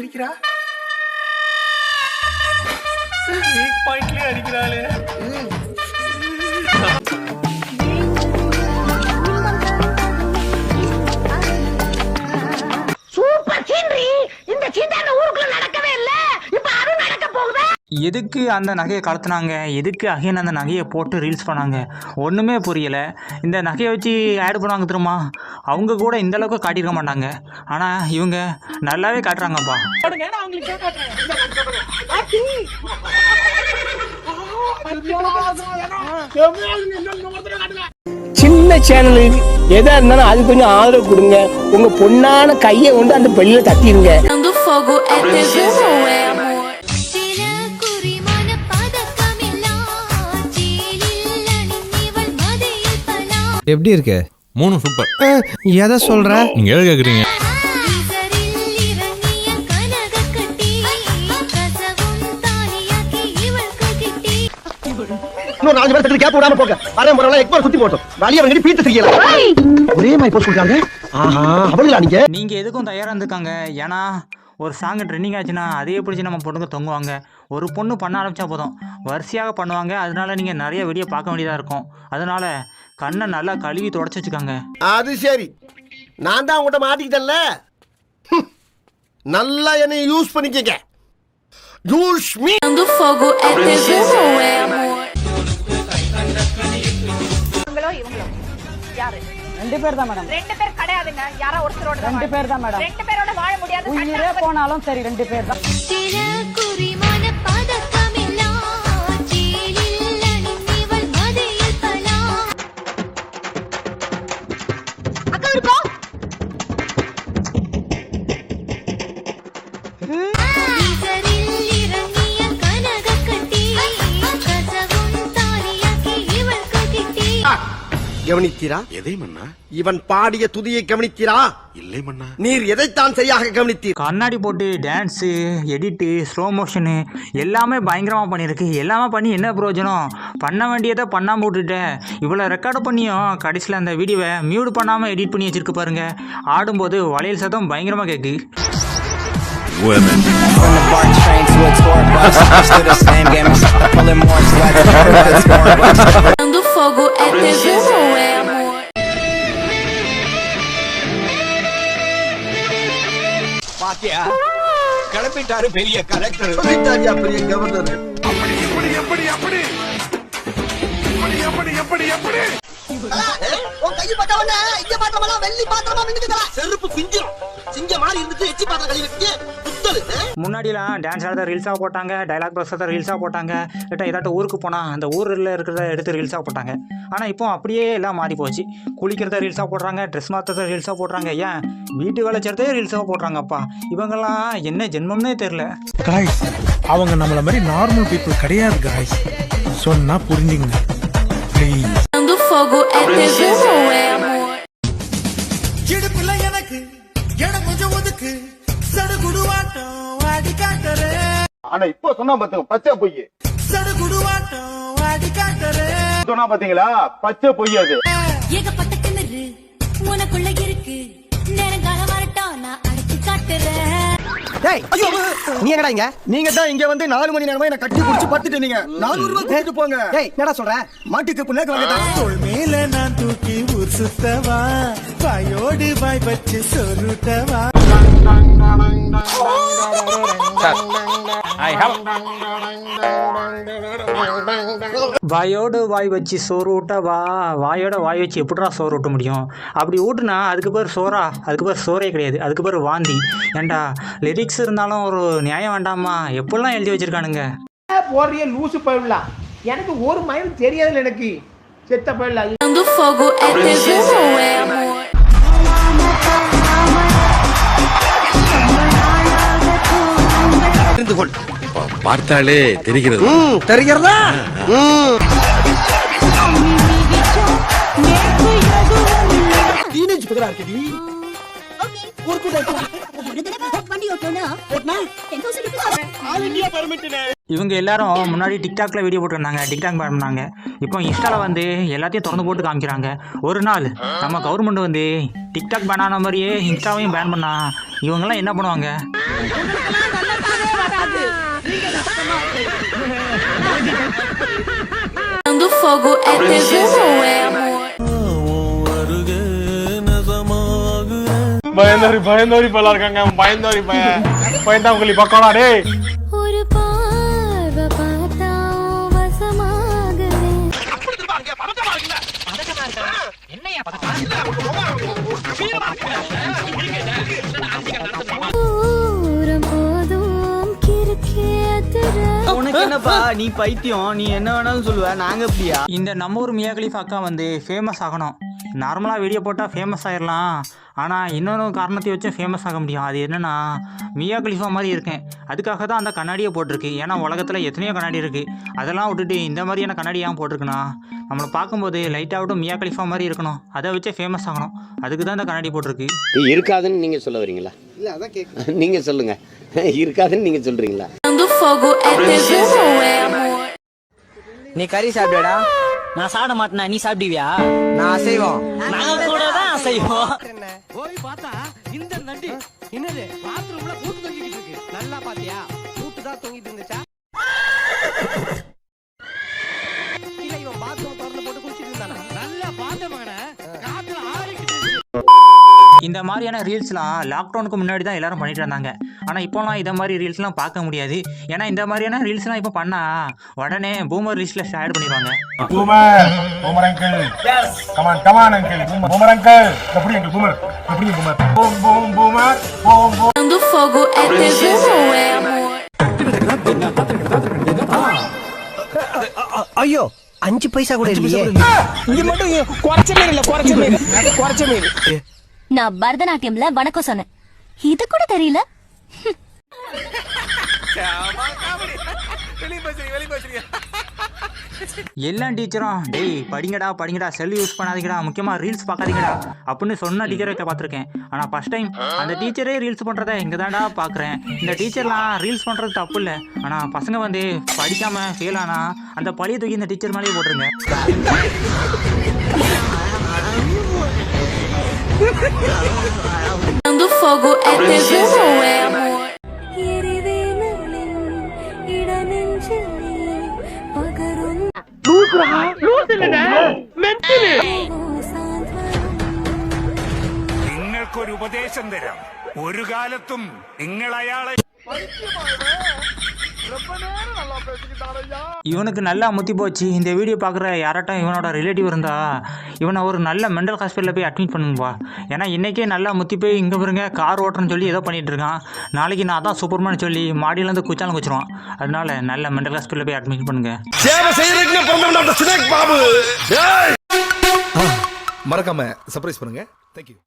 சிரிக்கிறா? வீக் பாயிண்ட்லயே அடிக்கிறாளே. எதுக்கு அந்த நகையை கலத்துனாங்க எதுக்கு அகைன் அந்த நகையை போட்டு ரீல்ஸ் பண்ணாங்க? ஒன்றுமே புரியலை. இந்த நகையை வச்சு ஆட் பண்ணுவாங்க தெரியுமா? அவங்க கூட இந்த அளவுக்கு காட்டியிருக்க மாட்டாங்க. ஆனால் இவங்க நல்லாவே காட்டுறாங்கப்பா. சின்ன சேனலு எதா இருந்தாலும் அது கொஞ்சம் ஆதரவு கொடுங்க. உங்க பொண்ணான கையை கொண்டு அந்த பெல்லில தட்டிடுங்க எப்படி இருக்கு? மூணு சூப்பர் எதை சொல்ற? நீங்க எதை கேக்குறீங்க? இன்னும் நாலு பேர் விடாம போக வரேன் முறையெல்லாம் எக்ஸ்போர் சுத்தி போட்டோம். வெளியே வந்து பீத்து தெரியல நீங்க? எதுக்கும் தயாரா இருந்துக்காங்க. ஏன்னா ஒரு சாங் ட்ரெண்டிங் ஆச்சுன்னா அதையே பிடிச்சி நம்ம பொண்ணுங்க தொங்குவாங்க. ஒரு பொண்ணு பண்ண ஆரம்பிச்சா போதும். வரிசையாக பண்ணுவாங்க. அதனால நீங்க நிறைய வெளியே பார்க்க வேண்டியதா இருக்கும். அதனால கண்ணை நல்லா கழுவி தொடச்சு வச்சுக்காங்க. அது சரி. நான் தான் உங்கள்கிட்ட மாட்டிக்கிட்டேன்ல. நல்லா என்னை யூஸ் பண்ணிக்கங்க. யூஸ் மீ ரெண்டு பேர் தான் மேடம். ரெண்டு பேர் கிடையாதுங்க. தான் ரெண்டு மேடம். பேரோட வாழ முடியாது உயிரே போனாலும் சரி ரெண்டு பேர் தான். கவனித்தீரா? எதை மன்னா? இவன் பாடிய துதியை கவனித்தீரா? இல்லை மன்னா. நீர் எதைத்தான் சரியாக கவனித்தீர்? கண்ணாடி போட்டு டான்ஸு எடிட்டு ஸ்லோ மோஷனு எல்லாமே பயங்கரமாக பண்ணியிருக்கு. எல்லாமே பண்ணி என்ன பிரயோஜனம்? பண்ண வேண்டியதை பண்ணாமல் விட்டுட்டேன் இவ்வளோ ரெக்கார்டு பண்ணியும் கடைசியில் அந்த வீடியோவை மியூட் பண்ணாமல் எடிட் பண்ணி வச்சிருக்கு பாருங்க. ஆடும்போது வளையல் சத்தம் பயங்கரமாக கேட்கு From the BART train to a tour bus, still the same game. Pulling more swag than Corvettes, more bucks. Dando fogo é tesouro, é amor. பாத்தியா கிளப்பிட்டாரு பெரிய கலெக்டர் சொல்லிட்டாரியா பெரிய கவர்னர் உன் கை பட்டவன இங்க பாத்திரமெல்லாம் வெள்ளி பாத்திரமா மின்னுக்குதா செருப்பு பிஞ்சிரும். சிங்க மாதிரி இருந்துட்டு எச்சி பாத்திரம் கழுவி வச்சு புத்தலு முன்னாடிலாம் டான்ஸ் ஆடுறத ரீல்ஸாக போட்டாங்க டைலாக் பேசுறத ரீல்ஸாக போட்டாங்க. இல்லாட்டா ஏதாட்டும் ஊருக்கு போனால் அந்த ஊரில் இருக்கிறத எடுத்து ரீல்ஸாக போட்டாங்க. ஆனால் இப்போ அப்படியே எல்லாம் மாறி போச்சு. குளிக்கிறத ரீல்ஸாக போடுறாங்க ட்ரெஸ் மாற்றுறத ரீல்ஸாக போடுறாங்க. ஏன்? வீட்டு வேலை செய்கிறதே ரீல்ஸாக போடுறாங்கப்பா. இவங்கெல்லாம் என்ன ஜென்மம்னே தெரில காய்ஸ் அவங்க நம்மள மாதிரி நார்மல் பீப்புள் கிடையாது காய்ஸ் சொன்னா புரிஞ்சுங்க ப்ளீஸ் fogo é tesouro, é amor. இடுப்புல எனக்கு இடம் கொஞ்சம் ஒதுக்கு. சடுகுடுவாட்டம் அடி காட்டுறே. ஆனா இப்போ சொன்னா பாத்துங்க பச்சை பொய் சடுகுடுவாட்டம் அடி காட்டுறே. சொன்னா பாத்தீங்களா? பச்சை பொய் அது. ஏகப்பட்ட கிணறு உனக்குள்ள இருக்கு. நேரங்காலம் வரட்டும் நான் அடிச்சு காட்டுறேன். டேய் நீ எங்கடா இங்க நீங்க தான் இங்க? வந்து நாலு மணி நேரமா என்ன கட்டி புடிச்சு பத்துட்டு நீங்க நானூறு ரூபாய் கொடுத்துட்டு போங்க. டேய் என்னடா சொல்ற? மாட்டுக்கு புண்ணாக்கு தோள் மேல நான் தூக்கி ஊர் சுத்தவா? வாயோடு வாய் வச்சு சொல்லுட்டவா? வாயோடு வாய் வச்சு சோறு ஊட்ட வா வாயோட வாய் வச்சு எப்படிடா சோறு ஊட்ட முடியும்? அப்படி ஊட்டுனா அதுக்கு பேர் சோறா அதுக்கு பேர் சோறே கிடையாது அதுக்கு பேர் வாந்தி. ஏன்டா லிரிக்ஸ் இருந்தாலும் ஒரு நியாயம் வேண்டாமா? எப்படிலாம் எழுதி வச்சிருக்கானுங்க? போறிய லூசு போயிடலாம் எனக்கு ஒரு மயில் தெரியாதுல எனக்கு. செத்த போயிடலாம் கொள். பார்த்தாலே தெரிகிறது. ம் தெரிகிறதா? டீனேஜ் இருக்கடி. இவங்க எல்லாரும் முன்னாடி டிக்டாக்ல வீடியோ போட்டிருந்தாங்க. டிக்டாக் பண்ணாங்க. இப்போ இன்ஸ்டால வந்து எல்லாத்தையும் திறந்து போட்டு காமிக்கிறாங்க. ஒரு நாள் நம்ம கவர்மெண்ட் வந்து டிக்டாக் பேன் ஆன மாதிரியே இன்ஸ்டாவையும் பேன் பண்ணா இவங்கெல்லாம் என்ன பண்ணுவாங்க? Quando fogo é tesão ou é amor? பயந்தோரி பயந்தோரி பல இருக்காங்க பயந்தோரி பய பயந்தா உங்களுக்கு பக்கோடா டேய். ஒரு பார்வை பார்த்தா உனக்கு என்னப்பா நீ பைத்தியம் நீ என்ன வேணாலும் சொல்லுவ நாங்க அப்படியா இந்த நம்ம ஊர் மியா கலீஃப் அக்கா வந்து ஃபேமஸ் ஆகணும். நார்மலாக வீடியோ போட்டால் ஃபேமஸ் ஆயிடலாம் ஆனால் இன்னொரு காரணத்தை வச்சும் ஃபேமஸ் ஆக முடியும். அது என்னென்னா மியா கலிஃபா மாதிரி இருக்கேன். அதுக்காக தான் அந்த கண்ணாடியை போட்டிருக்கு. ஏன்னா உலகத்தில் எத்தனையோ கண்ணாடி இருக்குது அதெல்லாம் விட்டுட்டு இந்த மாதிரியான கண்ணாடி ஏன் போட்டிருக்குண்ணா நம்மளை பார்க்கும்போது லைட்டாகட்டும் மியா கலீஃபா மாதிரி இருக்கணும். அதை வச்சே ஃபேமஸ் ஆகணும். அதுக்கு தான் இந்த கண்ணாடி போட்டிருக்கு. இருக்காதுன்னு நீங்க சொல்ல வரீங்களா? இல்ல அதான் கேக்கு நீங்க சொல்லுங்க. இருக்காதுன்னு நீங்க சொல்றீங்களா? Quando o fogo é tesão ou é amor? நீ கறி சாப்பிடுடா நான் சாப்பிட மாட்டேனா நீ சாப்பிடுவியா? நான் அசைவோம். நாங்க கூட தான் அசைவோம். போய் பார்த்தா இந்த நண்டி என்னது? பாத்ரூம்ல பாத்தியா? கூட்டு தான் தொங்கிட்டு இருந்துச்சா? இந்த மாதிரியான ரீல்ஸ்லாம் லாக்டவுனுக்கு முன்னாடி தான் எல்லாரும் பண்ணிட்டு இருந்தாங்க. ஆனால் இப்போலாம் இந்த மாதிரி ரீல்ஸ்லாம் பார்க்க முடியாது. ஏன்னா இந்த மாதிரியான ரீல்ஸ்லாம் இப்போ பண்ணா உடனே பூமர் லிஸ்ட்டில் ஆட் பண்ணிடுவாங்க boomer boomer uncle come on come on uncle boomer uncle எப்படி அங்கிள் பூமர் எப்படி boomer boom boom boomer boom boom Quando o fogo é tesão ou é amor? ஐயோ அஞ்சு பைசா கூட இல்லையே. இங்க மட்டும் குறைச்ச மீன் இல்ல குறைச்ச மீன். குறைச்ச மீன். நான் பரதநாட்டியம்ல வணக்கம் சொன்னேன். இது கூட தெரியல. எல்லா டீச்சரும் டேய் படிங்கடா படிங்கடா செல் யூஸ் பண்ணாதீங்கடா முக்கியமாக ரீல்ஸ் பார்க்காதீங்கடா அப்படின்னு சொன்ன டீச்சரை பார்த்துருக்கேன். ஆனால் ஃபஸ்ட் டைம் அந்த டீச்சரே ரீல்ஸ் பண்ணுறத இங்கே தான்டா பார்க்குறேன். இந்த டீச்சர்லாம் ரீல்ஸ் பண்ணுறது தப்பு இல்லை. ஆனால் பசங்க வந்து படிக்காமல் ஃபெயில் ஆனா அந்த பழைய தூக்கி இந்த டீச்சர் மேலேயே போட்டுருங்க. Quando fogo é TV ou é amor? നിങ്ങൾക്കൊരു ഉപദേശം തരാം ഒരു കാലത്തും നിങ്ങൾ അയാളെ இவனுக்கு நல்லா முத்தி போச்சு. இந்த வீடியோ பார்க்குற யாராட்டும் இவனோட ரிலேட்டிவ் இருந்தா இவனை ஒரு நல்ல மெண்டல் ஹாஸ்பிட்டலில் போய் அட்மிட் பண்ணுங்கப்பா ஏன்னா இன்றைக்கே நல்லா முத்தி போய் இங்கே பாருங்க கார் ஓட்டுறேன்னு சொல்லி ஏதோ பண்ணிட்டு இருக்கான். நாளைக்கு நான் தான் சூப்பர்மேன் சொல்லி மாடியிலேருந்து குச்சாலும் குச்சிருவான். அதனால நல்ல மெண்டல் ஹாஸ்பிட்டலில் போய் அட்மிட் பண்ணுங்க. சேவை செய்யறதுக்கு பிறந்தவன் சினேக் பாபு. மறக்காம சர்ப்ரைஸ் பண்ணுங்க. தேங்க்யூ